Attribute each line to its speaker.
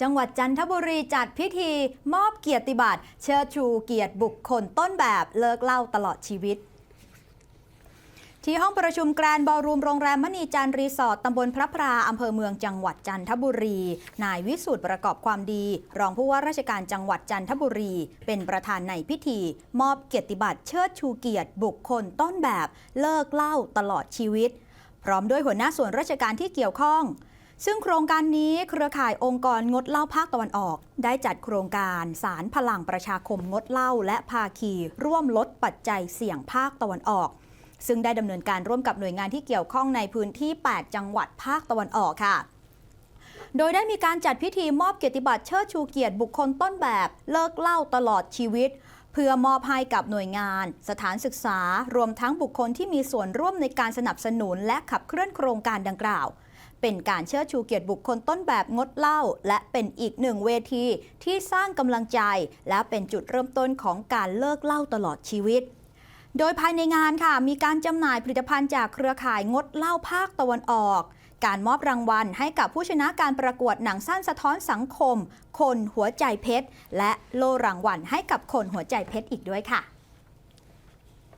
Speaker 1: จังหวัดจันทบุรีจัดพิธีมอบเกียรติบัตรเชิดชูเกียรติบุคคลต้นแบบเลิกเล่าตลอดชีวิตที่ห้องประชุมแกรนบอลรูมโรงแรมมณีจันทร์รีสอร์ทตำบลพระพราอำเภอเมืองจังหวัดจันทบุรี นายวิสุทธ์ประกอบความดี รองผู้ว่าราชการจังหวัดจันทบุรี เป็นประธานในพิธี มอบเกียรติบัตรเชิดชูเกียรติบุคคลต้นแบบ เลิกเล่าตลอดชีวิต พร้อมด้วยหัวหน้าส่วนราชการที่เกี่ยวข้อง ซึ่งโครงการนี้เครือข่ายองค์กรงดเหล้าภาคตะวันออก ได้จัดโครงการสารพลังประชาคมงดเหล้าและภาคีร่วมลดปัจจัยเสี่ยงภาคตะวันออก ซึ่งได้ดำเนินการร่วมกับหน่วยงานที่เกี่ยวข้องในพื้นที่ 8 จังหวัดภาคตะวันออกค่ะโดยได้มีการจัดพิธีมอบเกียรติบัตรเชิดชูเกียรติบุคคลต้นแบบ เลิกเหล่าตลอดชีวิต พื่อมอบให้กับหน่วยงาน สถานศึกษา รวมทั้งบุคคลที่มีส่วนร่วมในการสนับสนุนและขับเคลื่อนโครงการดังกล่าว เป็นการเชิดชูเกียรติบุคคลต้นแบบงดเหล้าและเป็นอีกหนึ่งเวทีที่สร้างกำลังใจ และเป็นจุดเริ่มต้นของการเลิกเหล้าตลอดชีวิตโดยภายในงานค่ะ มีการจำหน่ายผลิตภัณฑ์จากเครือข่ายงดเหล้าภาคตะวันออก การมอบรางวัลให้กับผู้ชนะการประกวดหนังสั้นสะท้อนสังคม คนหัวใจเพชร และโล่รางวัลให้กับคนหัวใจเพชรอีกด้วยค่ะ